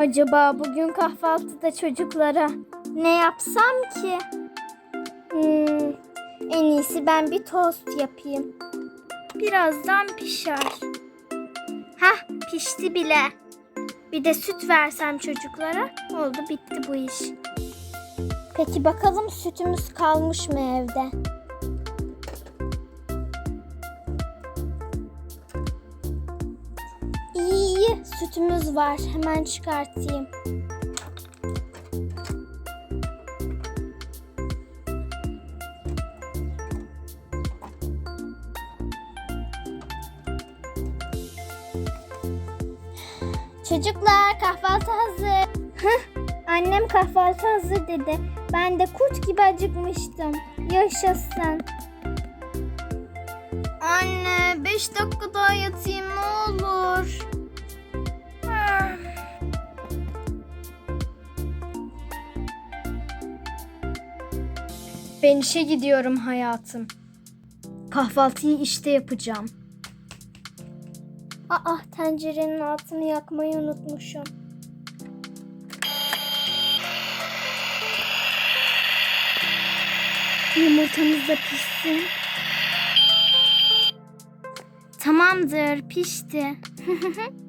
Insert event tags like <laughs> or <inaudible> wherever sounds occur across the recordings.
Acaba bugün kahvaltıda çocuklara ne yapsam ki? Hmm, en iyisi ben bir tost yapayım. Birazdan pişer. Hah pişti bile. Bir de süt versem çocuklara oldu bitti bu iş. Peki bakalım sütümüz kalmış mı evde? Sütümüz var. Hemen çıkartayım. Çocuklar kahvaltı hazır. Annem kahvaltı hazır dedi. Ben de kurt gibi acıkmıştım. Yaşasın. Anne 5 dakika daha yatayım ne olur. Ben işe gidiyorum hayatım. Kahvaltıyı işte yapacağım. Aa tencerenin altını yakmayı unutmuşum. Yumurtamız da pişsin. Tamamdır, pişti. <laughs>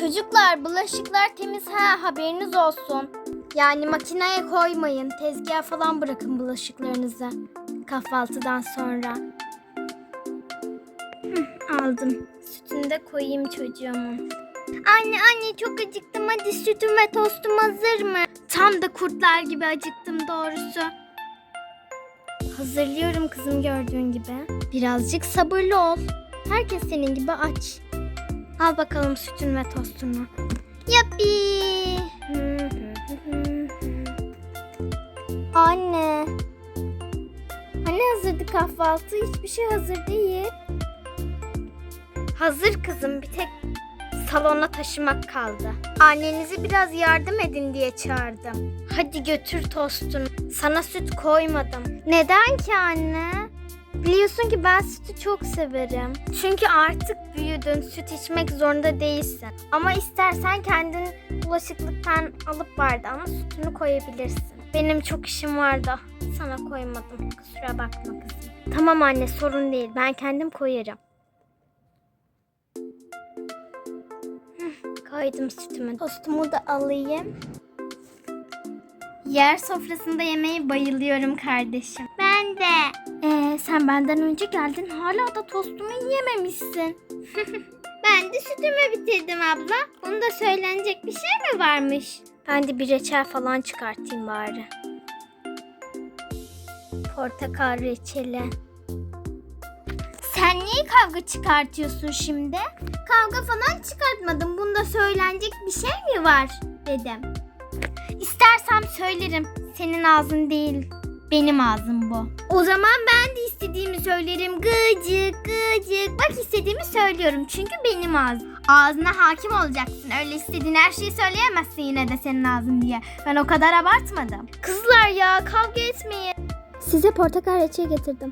Çocuklar, bulaşıklar temiz ha, haberiniz olsun. Yani makineye koymayın, tezgaha falan bırakın bulaşıklarınızı. Kahvaltıdan sonra. Hı, aldım. Sütünü de koyayım çocuğumun. Anne anne çok acıktım. Hadi sütüm ve tostum hazır mı? Tam da kurtlar gibi acıktım doğrusu. Hazırlıyorum kızım gördüğün gibi. Birazcık sabırlı ol. Herkes senin gibi aç. Al bakalım sütün ve tostunu. Yappi. Hani hazırdı kahvaltı? Hiçbir şey hazır değil. Hazır kızım. Bir tek salona taşımak kaldı. Annenizi biraz yardım edin diye çağırdım. Hadi götür tostunu. Sana süt koymadım. Neden ki anne? Biliyorsun ki ben sütü çok severim. Çünkü artık büyüdün, süt içmek zorunda değilsin. Ama istersen kendin bulaşıklıktan alıp bardağına sütünü koyabilirsin. Benim çok işim vardı. Sana koymadım. Kusura bakma kızım. Tamam anne sorun değil. Ben kendim koyarım. Koydum sütümü. Tostumu da alayım. Yer sofrasında yemeği bayılıyorum kardeşim. Ben de. Ee, sen benden önce geldin hala da tostumu yiyememişsin. <laughs> ben de sütümü bitirdim abla. Bunda söylenecek bir şey mi varmış? Ben de bir reçel falan çıkartayım bari. Portakal reçeli. Sen niye kavga çıkartıyorsun şimdi? Kavga falan çıkartmadım. Bunda söylenecek bir şey mi var dedim. İstersem söylerim. Senin ağzın değil. Benim ağzım bu. O zaman ben de istediğimi söylerim. Gıcık gıcık. Bak istediğimi söylüyorum. Çünkü benim ağzım. Ağzına hakim olacaksın. Öyle istediğin her şeyi söyleyemezsin yine de senin ağzın diye. Ben o kadar abartmadım. Kızlar ya kavga etmeyin. Size portakal reçeli getirdim.